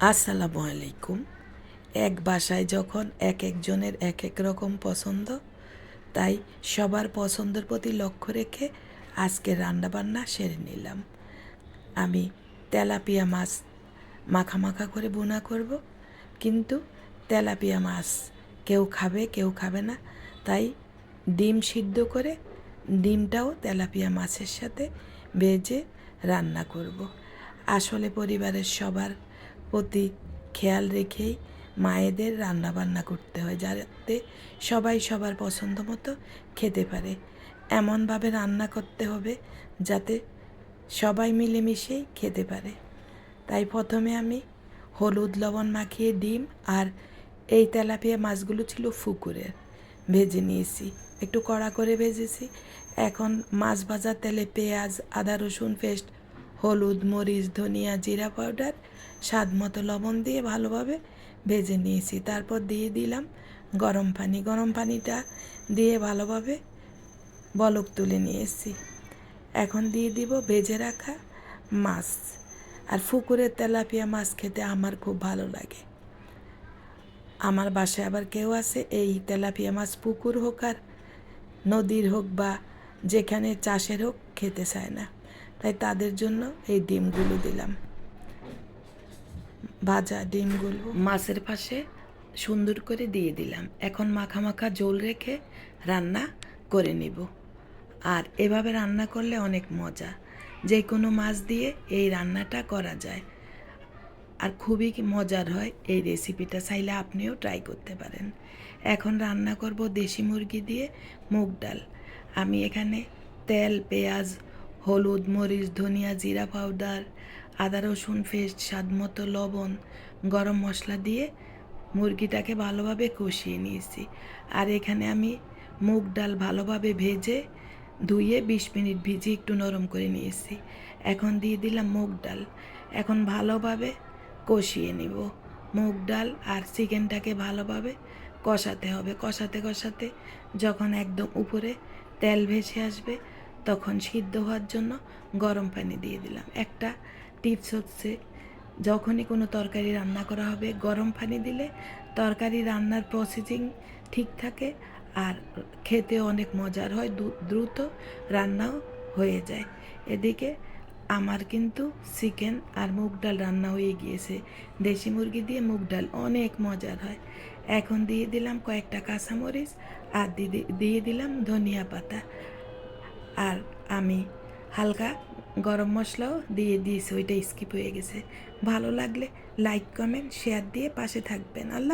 আসসালামু আলাইকুম। এক বাসায় যখন এক একজনের এক এক রকম পছন্দ, তাই সবার পছন্দের প্রতি লক্ষ্য রেখে আজকে রান্নাবান্না সেরে নিলাম। আমি তেলাপিয়া মাছ মাখা মাখা করে বোনা করব, কিন্তু তেলাপিয়া মাছ কেউ খাবে কেউ খাবে না, তাই ডিম সিদ্ধ করে ডিমটাও তেলাপিয়া মাছের সাথে ভেজে রান্না করব। আসলে পরিবারের সবার প্রতি খেয়াল রেখেই মায়েদের রান্না বান্না করতে হয়, যাতে সবাই সবার পছন্দ মতো খেতে পারে। এমনভাবে রান্না করতে হবে যাতে সবাই মিলেমিশেই খেতে পারে। তাই প্রথমে আমি হলুদ লবণ মাখিয়ে ডিম আর এই তেলাপিয়া মাছগুলো ছিল ফুকুরের ভেজে নিয়েছি। একটু কড়া করে ভেজেছি। এখন মাছ ভাজার তেলে পেঁয়াজ, আদা রসুন পেস্ট হলুদ, মরিচ, ধনিয়া, জিরা পাউডার, স্বাদ মতো লবণ দিয়ে ভালোভাবে ভেজে নিয়েছি। তারপর দিয়ে দিলাম গরম পানি। গরম পানিটা দিয়ে ভালোভাবে বলক তুলে নিয়েছি। এখন দিয়ে দিব ভেজে রাখা মাছ। আর পুকুরের তেলাপিয়া মাছ খেতে আমার খুব ভালো লাগে। আমার বাসায় আবার কেউ আছে, এই তেলাপিয়া মাছ পুকুর হোক আর নদীর হোক বা যেখানে চাষের হোক খেতে চায় না। তাই তাদের জন্য এই ডিমগুলো দিলাম। ভাজা ডিমগুলো মাছের পাশে সুন্দর করে দিয়ে দিলাম। এখন মাখা মাখা জল রেখে রান্না করে নিব। আর এভাবে রান্না করলে অনেক মজা। যে কোনো মাছ দিয়ে এই রান্নাটা করা যায়। আর খুবই মজার হয় এই রেসিপিটা, চাইলে আপনিও ট্রাই করতে পারেন। এখন রান্না করব দেশি মুরগি দিয়ে মুগ ডাল। আমি এখানে তেল, পেঁয়াজ হলুদ, মরিচ, ধনিয়া, জিরা পাউডার, আদা, রসুন, পেস্ট, স্বাদ মতো লবণ, গরম মশলা দিয়ে মুরগিটাকে ভালোভাবে কষিয়ে নিয়েছি। আর এখানে আমি মুগ ডাল ভালোভাবে ভেজে ধুয়ে বিশ মিনিট ভিজিয়ে একটু নরম করে নিয়েছি। এখন দিয়ে দিলাম মুগ ডাল। এখন ভালোভাবে কষিয়ে নিব। মুগ ডাল আর চিকেনটাকে ভালোভাবে কষাতে হবে। কষাতে কষাতে যখন একদম উপরে তেল ভেসে আসবে তখন সিদ্ধ হওয়ার জন্য গরম পানি দিয়ে দিলাম। একটা টিপস হচ্ছে, যখনই কোনো তরকারি রান্না করা হবে, গরম পানি দিলে তরকারি রান্নার প্রসেসিং ঠিক থাকে আর খেতে অনেক মজার হয় দ্রুত রান্নাও হয়ে যায়। এদিকে আমার কিন্তু চিকেন আর মুগ ডাল রান্না হয়ে গিয়েছে। দেশি মুরগি দিয়ে মুগ ডাল অনেক মজার হয়। এখন দিয়ে দিলাম কয়েকটা কাঁচামরিচ আর দিয়ে দিলাম ধনিয়া পাতা। আর আমি হালকা গরম মশলাও দিয়ে দিয়েছি, ওইটা স্কিপ হয়ে গেছে। ভালো লাগলে লাইক কমেন্ট শেয়ার দিয়ে পাশে থাকবেন। আল্লাহ